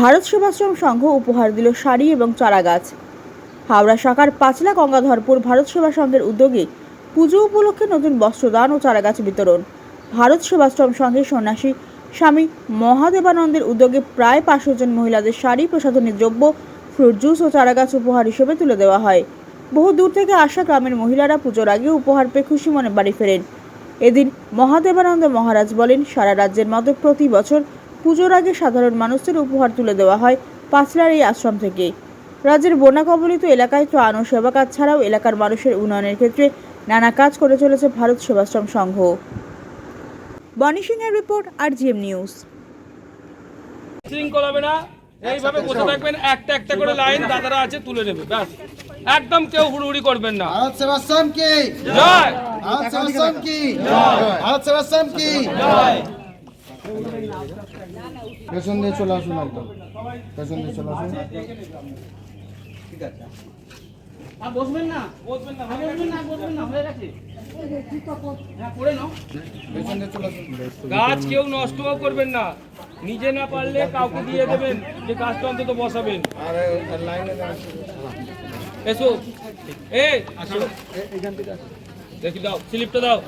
ভারত সেবাশ্রম সংঘ উপহার দিল শাড়ি এবং চারাগাছ। হাওড়া শাখার পাঁচলা গঙ্গাধরপুর ভারত সেবা সংঘের উদ্যোগে পুজো উপলক্ষে নতুন বস্ত্রদান ও চারাগাছ বিতরণ। ভারত সেবাশ্রম সংঘের সন্ন্যাসী স্বামী মহাদেবানন্দের উদ্যোগে প্রায় পাঁচশো জন মহিলাদের শাড়ি, প্রসাধনী দ্রব্য, ফ্রুট জুস ও চারাগাছ উপহার হিসেবে তুলে দেওয়া হয়। বহু দূর থেকে আসা গ্রামের মহিলারা পুজোর আগে উপহার পেয়ে খুশি মনে বাড়ি ফেরেন। এদিন মহাদেবানন্দ মহারাজ বলেন, সারা রাজ্যের মতো প্রতি বছর পুজোর আগে সাধারণ মানুষদের উপহার তুলে দেওয়া হয় পাঁচলার এই আশ্রম থেকে রাজ্যের বন্যা কবলিত এলাকায় ত্রাণ ও সেবা কাজ ছাড়াও এলাকার মানুষের উন্নয়নের ক্ষেত্রে নানা কাজ করে চলেছে ভারত সেবাশ্রম সংঘ। বনি সিংহের রিপোর্ট আর জিএম নিউজ। শৃঙ্খল হবে না। এইভাবে বসে থাকবেন একটা একটা করে লাইন দাদারা আছে তুলে নেবে ব্যাস। একদম কেউ হুড়ুহুড়ি করবেন না। ভারত সেবাশ্রম কি? জয়! ভারত সেবাশ্রম কি? ভারত সেবাশ্রম কি? পেছন দিয়ে চলে আসুন একদম। পেছন দিয়ে চলে আসুন। দিয়ে চলে আসুন। গাছ কেউ নষ্টও করবেন না। নিজে না পারলে কাউকে দিয়ে দেবেন যে গাছটা অন্তত বসাবেন। আর আর লাইনে এসো। এই দেখি দাও স্লিপটা দাও।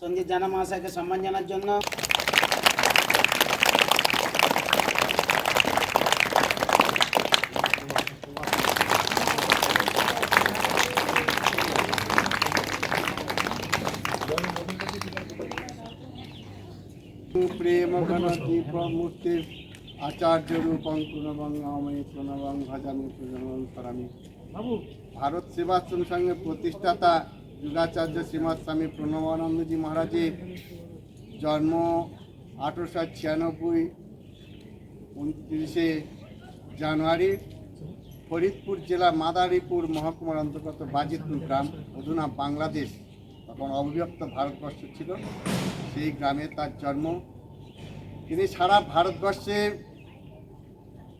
সঞ্জিত জানা মহাশয়কে সম্মান জানার জন্য। প্রেম মূর্তির আচার্য রূপং প্রণবঙ্গাময়ী প্রণবং ভজামি প্রণবং করামি বাবু ভারত সেবাশ্রম সংঘের প্রতিষ্ঠাতা যুগাচার্য শ্রীমৎ স্বামী প্রণবানন্দজি মহারাজের জন্ম আঠেরোশো ছিয়ানব্বই উনত্রিশে জানুয়ারি ফরিদপুর জেলা মাদারীপুর মহকুমার অন্তর্গত বাজিতপুর গ্রাম, অধুনা বাংলাদেশ। তখন অবিভক্ত ভারতবর্ষ ছিল। সেই গ্রামে তার জন্ম। তিনি সারা ভারতবর্ষে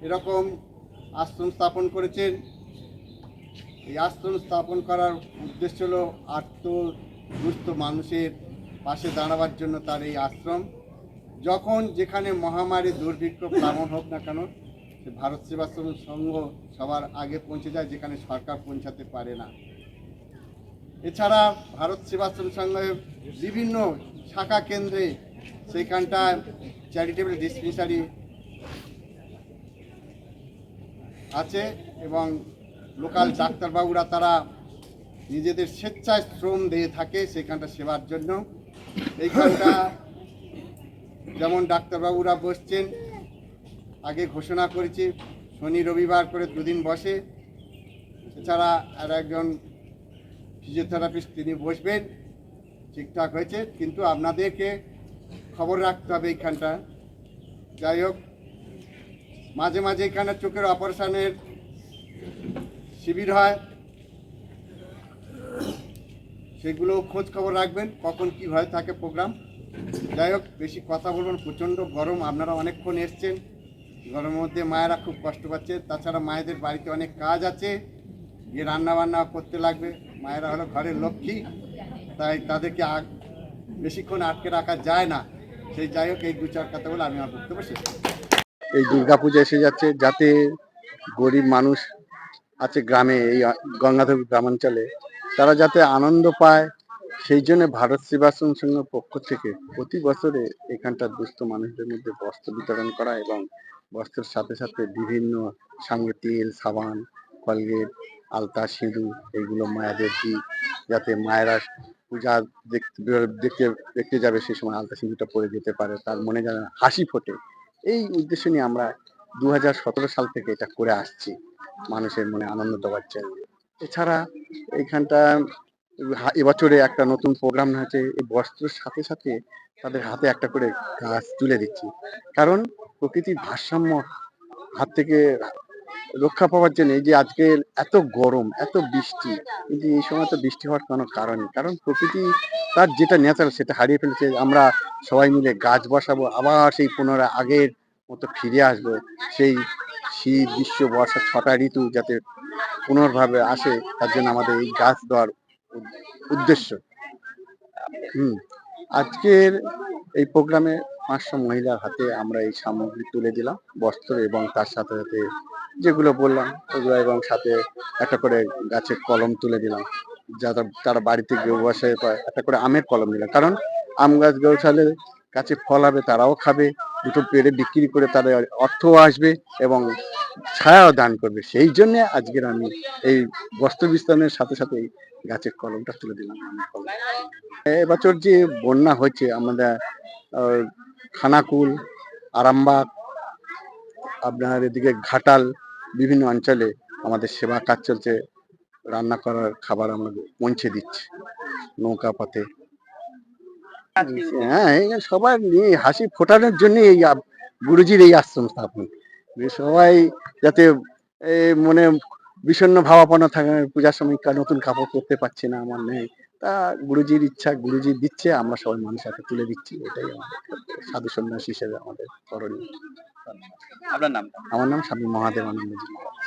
এরকম আশ্রম স্থাপন করেছেন। এই আশ্রম স্থাপন করার উদ্দেশ্য হলো আত্ম দুস্থ মানুষের পাশে দাঁড়াবার জন্য তার এই আশ্রম। যখন যেখানে মহামারী দুর্ভিক্ষ প্লাবন হোক না কেন, সে ভারত সেবাশ্রম সংঘ সবার আগে পৌঁছে যায়, যেখানে সরকার পৌঁছাতে পারে না। এছাড়া ভারত সেবাশ্রম সংঘের বিভিন্ন শাখা কেন্দ্রে সেইখানটায় চ্যারিটেবল ডিসপেন্সারি আছে এবং লোকাল ডাক্তারবাবুরা তারা নিজেদের স্বেচ্ছায় শ্রম দিয়ে থাকে সেখানটা সেবার জন্য। এইখানটা যেমন ডাক্তারবাবুরা বসছেন, আগে ঘোষণা করেছি, শনি রবিবার করে দুদিন বসে। এছাড়া আর একজন ফিজিওথেরাপিস্ট তিনি বসবেন, ঠিকঠাক হয়েছে, কিন্তু আপনাদেরকে খবর রাখতে হবে এইখানটা। যাই হোক, মাঝে মাঝে এখানে চোখের অপারেশনের শিবির হয়। সেগুলো খোঁজ খবর রাখবেন, কখন কি হয় থাকে প্রোগ্রাম যাই হোক, বেশি কথা বলবেন, প্রচণ্ড গরম, আপনারা অনেকক্ষণ এসছেন। গরমের মধ্যে মায়েরা খুব কষ্ট পাচ্ছে, তাছাড়া মায়েদের বাড়িতে অনেক কাজ আছে। গিয়ে রান্না বান্না করতে লাগবে, মায়েরা হলো ঘরের লক্ষ্মী, তাই তাদেরকে বেশিক্ষণ আটকে রাখা যায় না। সেই যাই হোক, এই দু চার কথা বলে আমি আমার বক্তব্য শেষ। এই দুর্গাপূজা এসে যাচ্ছে যাতে গরিব মানুষ আছে গ্রামে, এই গঙ্গাধর গ্রামাঞ্চলে, তারা যাতে আনন্দ পায়, সেই জন্য ভারত সেবাশ্রম সংঘের পক্ষ থেকে প্রতি বছরে এখানকার দুস্থ মানুষদের মধ্যে বস্ত্র বিতরণ করা এবং বস্ত্রের সাথে সাথে বিভিন্ন সঙ্গে তেল, সাবান, কলগেট, আলতা, সিঁদুর এইগুলো মায়েদের দিই যাতে মায়েরা পূজা দেখতে দেখতে দেখতে যাবে সেই সময় আলতা, সিঁদুরটা পরে যেতে পারে, তার মনে যেন হাসি ফোটে। এই উদ্দেশ্য নিয়ে আমরা দু হাজার সতেরো সাল থেকে এটা করে আসছি। মানুষের মনে আনন্দ দেওয়ার জন্য এছাড়া এইখানটা হা- এবছরে একটা নতুন প্রোগ্রাম হয়েছে এই বস্ত্রের সাথে সাথে তাদের হাতে একটা করে গাছ তুলে দিচ্ছি। কারণ প্রকৃতির ভারসাম্য হাত থেকে রক্ষা পাওয়ার জন্য এই যে আজকে এত গরম, এত বৃষ্টি কিন্তু এই সময় তো বৃষ্টি হওয়ার কোনো কারণ নেই। কারণ প্রকৃতি তার যেটা ন্যাচারাল সেটা হারিয়ে ফেলেছে। আমরা সবাই মিলে গাছ বসাবো, আবার সেই পুনরায় আগের মতো ফিরে আসব, সেই শীত গ্রীষ্ম, বর্ষা, ছটা ঋতু যাতে পুনর্ভাবে আসে, তার জন্য আমাদের এই গাছ দেওয়ার উদ্দেশ্য। হুম, আজকের এই প্রোগ্রামে পাঁচশো মহিলার হাতে আমরা এই সামগ্রী তুলে দিলাম, বস্ত্র এবং তার সাথে সাথে যেগুলো বললাম, ওগুলো এবং সাথে একটা করে গাছের কলম তুলে দিলাম যারা তারা বাড়িতে গেউ বসে একটা করে আমের কলম দিলাম। কারণ আম গাছ গৌছালে গাছে ফল হবে, তারাও খাবে, দুটো পেড়ে বিক্রি করে তাদের অর্থও আসবে এবং ছায়াও দান করবে। সেই জন্যে আজকের আমি এই বস্ত্র বিস্তারণের সাথে সাথে এই গাছের কলমটা তুলে দিলাম। এবছর যে বন্যা হয়েছে, আমাদের খানাকুল, আরামবাগ, আপনার এদিকে ঘাটাল, বিভিন্ন অঞ্চলে আমাদের সেবা কাজ চলছে। রান্না করার খাবার আমরা পৌঁছে দিচ্ছি নৌকা পথে। হ্যাঁ সবার নিয়ে হাসি ফোটানোর জন্য এই গুরুজির এই আশ্রম স্থাপন। সবাই যাতে মনে বিষণ্ণ ভাবাপন্ন থাকে পূজার সময় নতুন কাপড় পরতে পারছি না আমার নেই। তা গুরুজির ইচ্ছা গুরুজি দিচ্ছে আমরা সবাই মানুষের হাতে তুলে দিচ্ছি। এটাই আমাদের সাধু সন্ন্যাস হিসেবে আমাদের করণীয়। আপনার নাম? আমার নাম স্বামী মহাদেব আনন্দজি মহারাজ।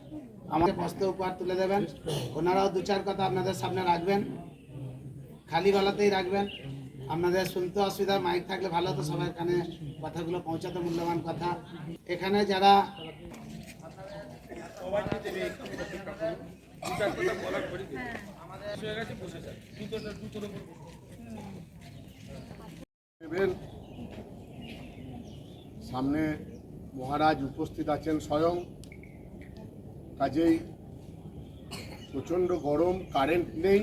আমাকে বস্ত্র উপহার তুলে দেবেন। ওনারাও দু চার কথা আপনাদের সামনে রাখবেন। খালি বেলাতেই রাখবেন। আপনাদের শুনতে অসুবিধা মাইক থাকলে ভালো তো সবাই এখানে কথাগুলো পৌঁছাতে, মূল্যবান কথা। এখানে যারা সামনে মহারাজ উপস্থিত আছেন স্বয়ং। কাজেই প্রচণ্ড গরম কারেন্ট নেই।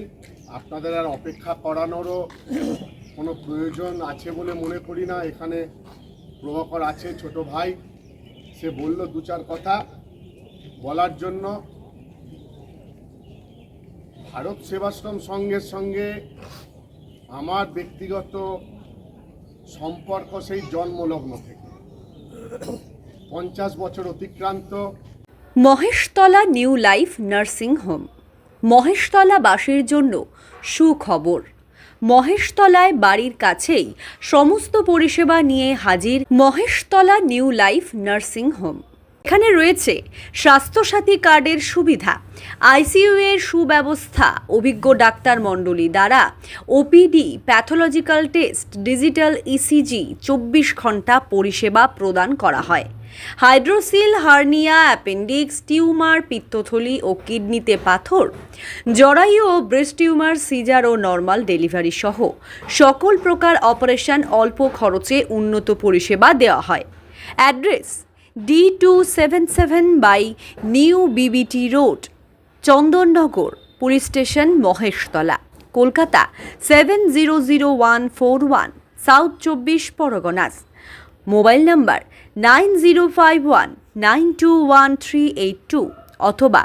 আপনাদের আর অপেক্ষা করানোরও কোনো প্রয়োজন আছে বলে মনে করি না। এখানে প্রভাকর আছে, ছোট ভাই। সে বলল দু চার কথা বলার জন্য। ভারত সেবাশ্রম সংঘের সঙ্গে আমার ব্যক্তিগত সম্পর্ক সেই জন্মলগ্ন থেকে। পঞ্চাশ বছর অতিক্রান্ত। Maheshtala new life nursing home. মহেশতলাবাসীর জন্য সুখবর। মহেশতলায় বাড়ির কাছেই সমস্ত পরিষেবা নিয়ে হাজির Maheshtala new life nursing home. এখানে রয়েছে স্বাস্থ্যসাথী কার্ডের সুবিধা, আইসিইউ এর সুব্যবস্থা, অভিজ্ঞ ডাক্তার মণ্ডলী দ্বারা, OPD, pathological test, digital ECG, চব্বিশ ঘণ্টা পরিষেবা প্রদান করা হয়। হাইড্রোসিল, হার্নিয়া, অ্যাপেন্ডিক্স, টিউমার, পিত্তথলি ও কিডনিতে পাথর। জরায়ু ও ব্রেস্ট টিউমার, সিজার ও নর্মাল ডেলিভারি সহ সকল প্রকার অপারেশন অল্প খরচে উন্নত পরিষেবা দেওয়া হয়। Address D two seven seven by new BBT road Chandannagar, police station, Maheshtala, Kolkata seven zero zero one four one south চব্বিশ Parganas mobile number nine zero five one nine two one three eight two অথবা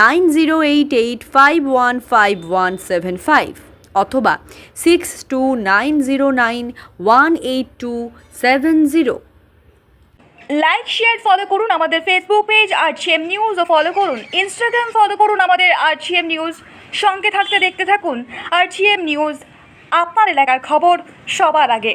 nine zero eight eight five one five one seven five অথবা six two nine zero nine one eight two seven zero. Like share follow করুন আমাদের Facebook page আর GM news ও follow করুন। Instagram follow করুন আমাদের আর GM news সঙ্গে থাকতে দেখতে থাকুন আর জিএম নিউজ আপনার এলাকার খবর সবার আগে।